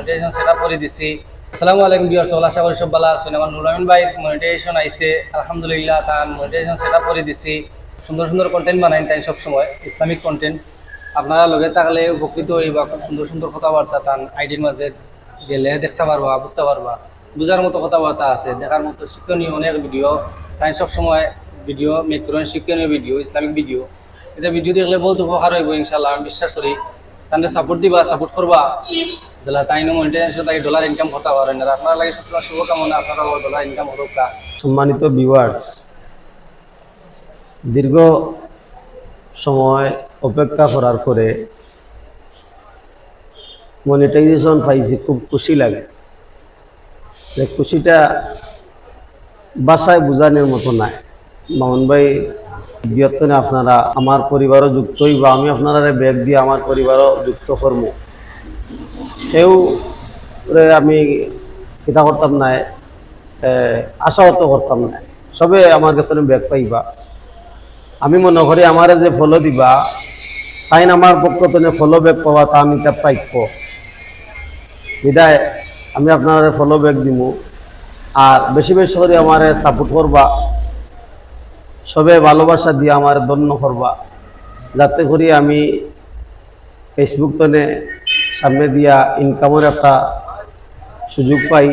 Monetization set করে দিছি। আসসালামু আলাইকুম বিয়ার্স আশা করি সব ভালো আছেন। আমার নুরামিন ভাই মনিটাইজেশন আইছে। আলহামদুলিল্লাহ তার মনিটাইজেশন সেট করে দিছি। সুন্দর সুন্দর কন্টেন্ট বানাই তাই সবসময়, ইসলামিক কন্টেন্ট আপনারা লগে থাকলে উপকৃত হইবা, খুব সুন্দর সুন্দর কথাবার্তা তান আইডির মাঝে গেলে দেখতে পারবা, বুঝতে পারবা। বুঝার মতো কথাবার্তা আছে, দেখার মতো শিক্ষণীয় অনেক ভিডিও তাই সবসময় ভিডিও মেক করেন, শিক্ষণীয় ভিডিও ইসলামিক ভিডিও এটা ভিডিও দেখলে বহুত উপকার হইব ইনশাল্লাহ আমি বিশ্বাস করি। তাহলে সাপোর্ট দিবা সাপোর্ট করবা। তাই ইনকাম লাগে সম্মানিত ভিউয়ার্স দীর্ঘ সময় অপেক্ষা করার পরে মনিটাইজেশন পাইছি, খুব খুশি লাগে। যে খুশিটা বাসায় বোঝানোর মতো নাই। মামুন ভাই বিয়ত্তনে আপনারা, আমার পরিবারও যুক্ত হইব, আমি আপনারা ব্যাগ দিয়ে আমার পরিবারও যুক্ত করব। সেও আমি কিতা করতাম না আশাহত করতাম না সবে আমার কাছে ব্যাগ পাইবা। আমি মনে করি আমার যে ফলো দিবা, তাই আমার পক্ষ থেকে ফলো ব্যাগ পাওয়া তা আমি তা পাইপ বিদায়, আমি আপনার ফলো ব্যাগ দিব আর বেশি বেশি করে আমার সাপোর্ট করবা। সবে ভালোবাসা দিয়ে আমার ধন্য করবা। যাতে করি আমি ফেসবুক তনে সামনে দিয়া ইনকামের একটা সুযোগ পাই।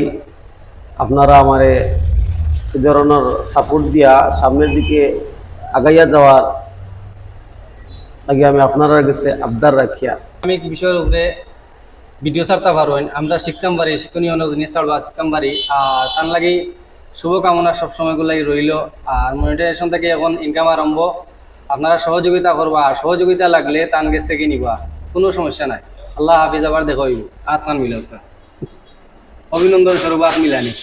আপনারা আমারে এই ধরনের সাপোর্ট দিয়া সামনের দিকে আগাইয়া যাওয়ার আগে আমি আপনারা কাছে আবদার রাখিয়া। আমি বিষয়ের উপরে ভিডিও ছাড়তে পারবেন আমরা শিখতাম পারি শিক্ষণীয় জিনিস ছাড়বা শিখতাম পারি আর তার লাগি শুভকামনা সব সময়গুলো রইল। আর মনিটাইজেশন থেকে এখন ইনকাম আরম্ভ। আপনারা সহযোগিতা করবা। আর সহযোগিতা লাগলে তান গেছ থেকে নিবা। কোনো সমস্যা নাই। আল্লাহ হাফিজ আবার দেখো আত্মান মিলক অভিনন্দন স্বরূপ মিলানি।